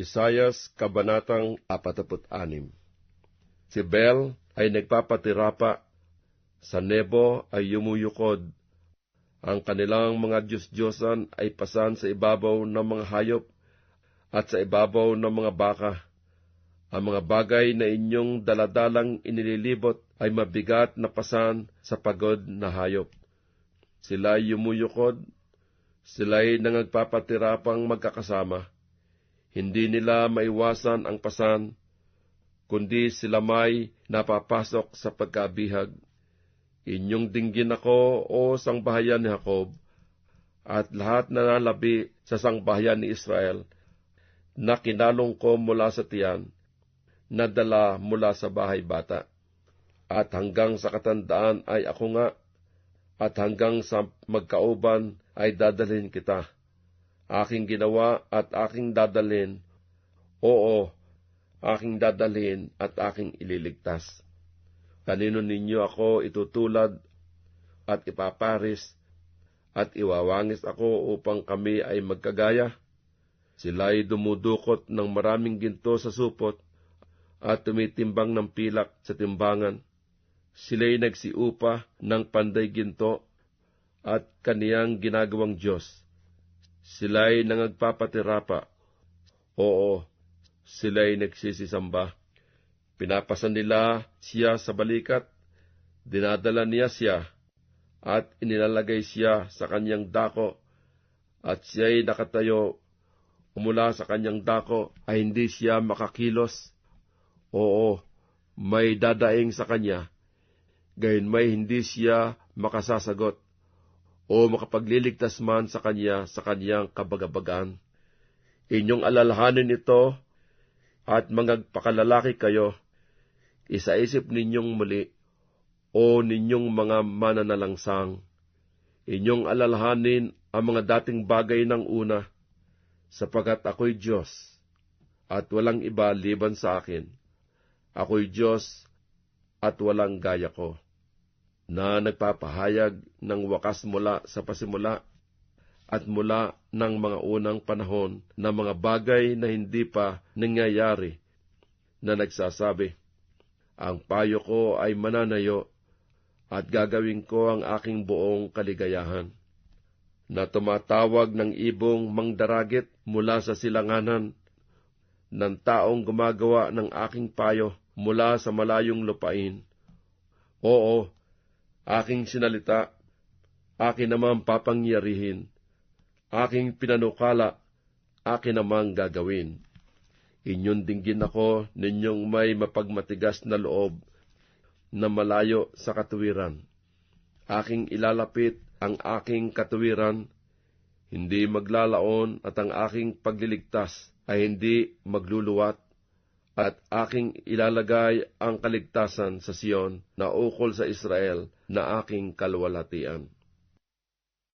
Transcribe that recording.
Isayas Kabanatang 46 Si Bel ay nagpapatirapa, sa Nebo ay yumuyukod, ang kanilang mga Diyos-Diyosan ay pasan sa ibabaw ng mga hayop at sa ibabaw ng mga baka. Ang mga bagay na inyong daladalang inililibot ay mabigat na pasan sa pagod na hayop. Sila'y yumuyukod, sila'y nangagpapatirapang magkakasama hindi nila maiwasan ang pasan, kundi sila may napapasok sa pagkabihag. Inyong dinggin ako, o sangbahayan ni Jacob, at lahat na nalabi sa sangbahayan ni Israel, na kinalong ko mula sa tiyan, nadala mula sa bahay bata. At hanggang sa katandaan ay ako nga, at hanggang sa magkauban ay dadalhin kita aking ginawa at aking dadalhin, oo, aking dadalhin at aking ililigtas. Kanino ninyo ako itutulad at ipaparis at iwawangis ako upang kami ay magkagaya? Sila'y dumudukot ng maraming ginto sa supot at tumitimbang ng pilak sa timbangan. Sila'y nagsiupa ng panday ginto at kaniyang ginagawang Diyos Sila'y nangagpapatirapa. Oo, sila'y nagsisisamba. Pinapasan nila siya sa balikat, dinadala niya siya, at inilalagay siya sa kanyang dako, at siya'y nakatayo mula sa kanyang dako ay hindi siya makakilos. Oo, may dadaing sa kanya, gayon may hindi siya makasasagot o makapagliligtas man sa kanya sa kanyang kabagabagan. Inyong alalahanin ito at mangagpakalalaki kayo, isaisip ninyong muli, o ninyong mga mananalangsang. Inyong alalahanin ang mga dating bagay ng una, sapagat ako'y Diyos, at walang iba liban sa akin. Ako'y Diyos, at walang gaya ko na nagpapahayag ng wakas mula sa pasimula at mula ng mga unang panahon na mga bagay na hindi pa nangyayari na nagsasabi, Ang payo ko ay mananayo at gagawin ko ang aking buong kaligayahan. Na tumatawag ng ibong mangdaragit mula sa silanganan ng taong gumagawa ng aking payo mula sa malayong lupain. Oo, aking sinalita, akin naman papangyarihin, aking pinanukala, akin namang gagawin. Inyong dinggin ako ninyong may mapagmatigas na loob na malayo sa katuwiran. Aking ilalapit ang aking katuwiran, hindi maglalaon at ang aking pagliligtas ay hindi magluluwat at aking ilalagay ang kaligtasan sa Siyon na ukol sa Israel na aking kalwalhatian.